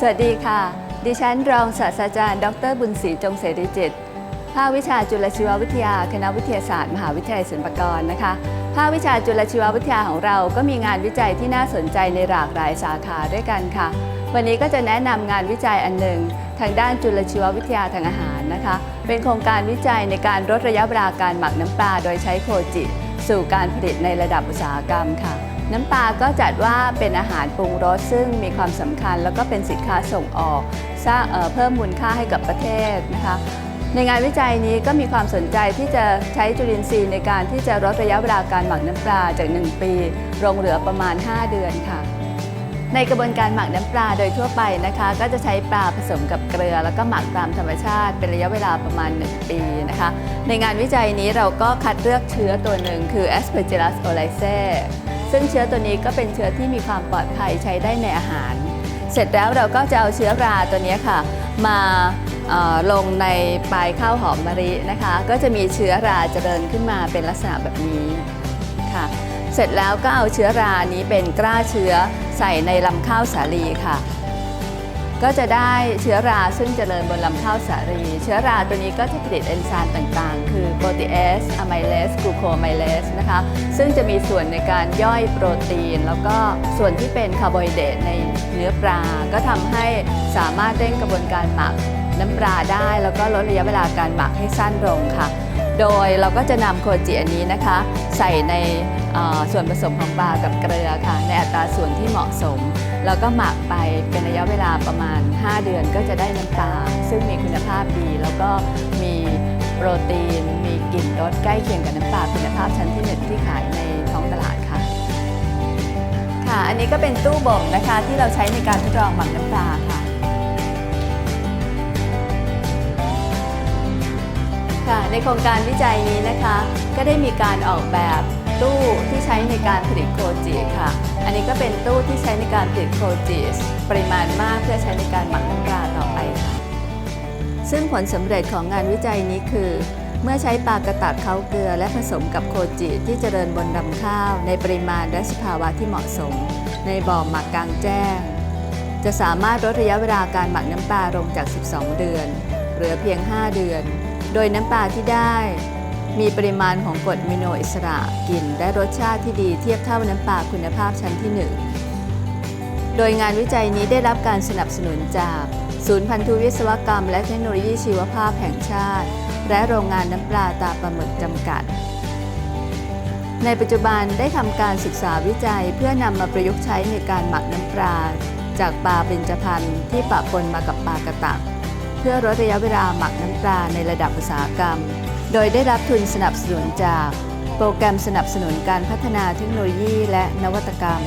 สวัสดีค่ะ ดิฉันรองศาสตราจารย์ ดรบุญศรีจงเสรีจิต ภาควิชาจุลชีววิทยา คณะวิทยาศาสตร์ มหาวิทยาลัยศิลปากรนะคะ ภาควิชาจุลชีววิทยาของเราก็มีงานวิจัยที่น่าสนใจในหลากหลายสาขาด้วยกันค่ะ วันนี้ก็จะแนะนำงานวิจัยอันหนึ่งทางด้านจุลชีววิทยาทางอาหารนะคะ เป็นโครงการวิจัยในการลดระยะเวลาการหมักน้ำปลาโดยใช้โคจิ สู่การผลิตในระดับอุตสาหกรรมค่ะ น้ำปลาก็จัดว่าเป็นอาหารปรุงรสซึ่งมีความสำคัญ แล้วก็เป็นสินค้าส่งออกสร้างเเพิ่มมูลค่าให้กับประเทศนะคะในงานวิจัยนี้ก็มีความสนใจที่จะใช้จุลินทรีย์ในการที่จะลดระยะเวลาการหมักน้ำปลาจาก 1 ปีลงเหลือประมาณ 5 เดือนค่ะ ในกระบวนการหมักน้ำปลาโดยทั่วไปนะคะ ก็จะใช้ปลาผสมกับเกลือ แล้วก็หมักตามธรรมชาติ เป็นระยะเวลาประมาณ 1 ปีนะคะ ในงานวิจัยนี้เราก็คัดเลือกเชื้อตัวหนึ่งคือ Aspergillus oryzae ซึ่งเชื้อตัวนี้ก็เป็นเชื้อที่มีความปลอดภัยใช้ได้ในอาหาร เสร็จแล้วเราก็จะเอาเชื้อราตัวนี้ค่ะ มาลงในปลายข้าวหอมมะลินะคะ ก็จะมีเชื้อราเจริญขึ้นมาเป็นลักษณะแบบนี้ค่ะ เสร็จแล้วก็เอาเชื้อรานี้เป็นกล้าเชื้อใส่ในลำข้าวสาลีค่ะ ก็จะได้เชื้อราซึ่งเจริญบนลำข้าวสาลีเชื้อราตัวนี้ก็จะผลิตเอนไซม์ต่างๆ คือโปรตีเอสอะไมเลสกลูโคไมเลสนะคะซึ่งจะมีส่วนในการย่อยโปรตีน แล้วก็ส่วนที่เป็นคาร์โบไฮเดรตในเนื้อปลา ก็ทำให้สามารถเร่งกระบวนการหมักน้ำปลาได้ แล้วก็ลดระยะเวลาการหมักให้สั้นลงค่ะ โดยเราก็จะนำโคจิอันนี้นะคะ ใส่ในส่วนผสมของปลากับเกลือค่ะ ในอัตราส่วนที่เหมาะสม แล้วก็หมักไปเป็นระยะเวลาประมาณ 5 เดือนก็จะได้น้ำตาลซึ่งมีคุณภาพดี แล้วก็มีโปรตีน มีกลิ่นรสใกล้เคียงกับน้ำปลาคุณภาพชั้นที่หนึ่งที่ขายในท้องตลาดค่ะ ค่ะ อันนี้ก็เป็นตู้บ่มนะคะที่เราใช้ในการทดลองหมักน้ำปลา ในโครงการวิจัยนี้นะคะ ก็ได้มีการออกแบบตู้ที่ใช้ในการผลิตโคจิค่ะ อันนี้ก็เป็นตู้ที่ใช้ในการผลิตโคจิปริมาณมากเพื่อใช้ในการหมักน้ำปลาต่อไปค่ะ ซึ่งผลสำเร็จของงานวิจัยนี้คือ เมื่อใช้ปลากระตักเค้าเกลือ และผสมกับโคจิที่เจริญบนลำข้าว ในปริมาณและสภาวะที่เหมาะสม ในบ่อหมักกลางแจ้ง จะสามารถลดระยะเวลาการหมักน้ำปลาลงจาก 12 เดือน เหลือเพียง 5 เดือน โดยน้ำปลาที่ได้ มีปริมาณของกรดมิโนอิสระกลิ่นและรสชาติที่ดีเทียบเท่าน้ำปลาคุณภาพชั้นที่ 1 โดยงานวิจัยนี้ได้รับการสนับสนุนจาก ศูนย์พันธุวิศวกรรม และเทคโนโลยีชีวภาพแห่งชาติ และโรงงานน้ำปลาตาปลาหมึกจำกัด ในปัจจุบันได้ทำการศึกษาวิจัยเพื่อนำมาประยุกต์ใช้ในการหมักน้ำปลาจากปลาเบญจพรรณที่ปะปนมากับปลากระตัก พื่อลดระยะเวลาหมักน้ำปลาในระดับอุตสาหกรรม โดยได้รับทุนสนับสนุนจาก โปรแกรมสนับสนุนการพัฒนาเทคโนโลยีและนวัตกรรม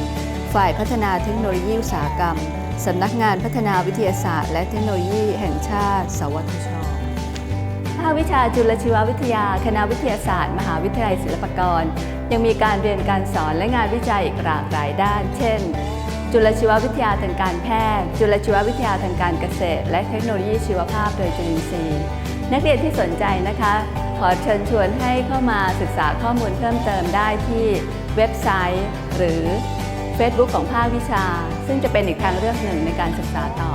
ฝ่ายพัฒนาเทคโนโลยีอุตสาหกรรม สำนักงานพัฒนาวิทยาศาสตร์ และเทคโนโลยีแห่งชาติ สวทชภาควิชาจุลชีววิทยา คณะวิทยาศาสตร์ มหาวิทยาลัยศิลปากร ยังมีการเรียนการสอนและงานวิจัยอีกหลากหลายด้าน เช่น จุลชีววิทยาทางการแพทย์ จุลชีววิทยาทางการเกษตร และเทคโนโลยีชีวภาพโดยจุลินทรีย์ นักเรียนที่สนใจนะคะ ขอเชิญชวนให้เข้ามาศึกษาข้อมูลเพิ่มเติมได้ที่เว็บไซต์ หรือ Facebook ของภาควิชา ซึ่งจะเป็นอีกทางเลือกหนึ่งในการศึกษาต่อ